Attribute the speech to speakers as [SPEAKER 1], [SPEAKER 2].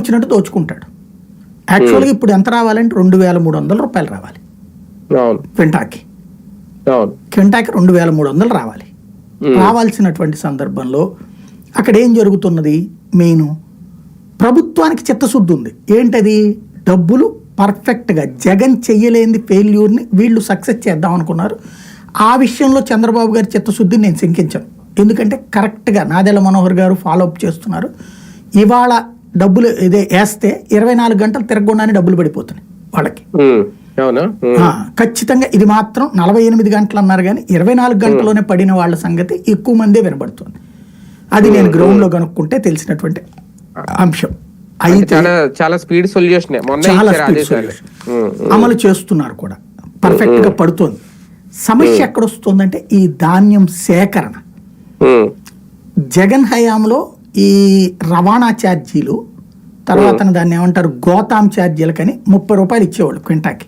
[SPEAKER 1] వచ్చినట్టు దోచుకుంటాడు. యాక్చువల్గా ఇప్పుడు ఎంత రావాలంటే రెండు వేల మూడు వందల రూపాయలు రావాలి. క్వింటాకి క్వింటాకి రెండు వేల మూడు వందలు రావాలి.
[SPEAKER 2] ఉమ్.
[SPEAKER 1] రావాల్సినటువంటి సందర్భంలో అక్కడ ఏం జరుగుతున్నది? మెయిన్ ప్రభుత్వానికి చిత్తశుద్ధి ఉంది. ఏంటది? డబ్బులు పర్ఫెక్ట్గా జగన్ చెయ్యలేని ఫెయిల్యూర్ని వీళ్ళు సక్సెస్ చేద్దాం అనుకున్నారు. ఆ విషయంలో చంద్రబాబు గారి చిత్తశుద్ధిని నేను శంకించాను. ఎందుకంటే కరెక్ట్గా నాదెళ్ళ మనోహర్ గారు ఫాలో అప్ చేస్తున్నారు. ఇవాళ డబ్బులు ఇదే వేస్తే ఇరవై నాలుగు గంటలు తిరగకుండానే డబ్బులు పడిపోతున్నాయి వాళ్ళకి. ఖచ్చితంగా ఇది మాత్రం నలభై ఎనిమిది గంటలు అన్నారు కానీ ఇరవై నాలుగు గంటల్లోనే పడిన వాళ్ళ సంగతి ఎక్కువ మందే వినబడుతుంది. అది నేను గ్రౌండ్లో కనుక్కుంటే తెలిసినటువంటి అంశం. అయితే
[SPEAKER 2] చాలా స్పీడ్ సొల్యూషన్.
[SPEAKER 1] చాలా.
[SPEAKER 2] ఉమ్, ఉమ్.
[SPEAKER 1] అమలు చేస్తున్నారు కూడా. పర్ఫెక్ట్గా పడుతోంది. సమస్య ఎక్కడ వస్తుందంటే ఈ ధాన్యం సేకరణ. జగన్ హయాంలో ఈ రవాణా ఛార్జీలు తర్వాత దాన్ని ఏమంటారు గోతాం ఛార్జీలకని ముప్పై రూపాయలు ఇచ్చేవాళ్ళు క్వింటాకి.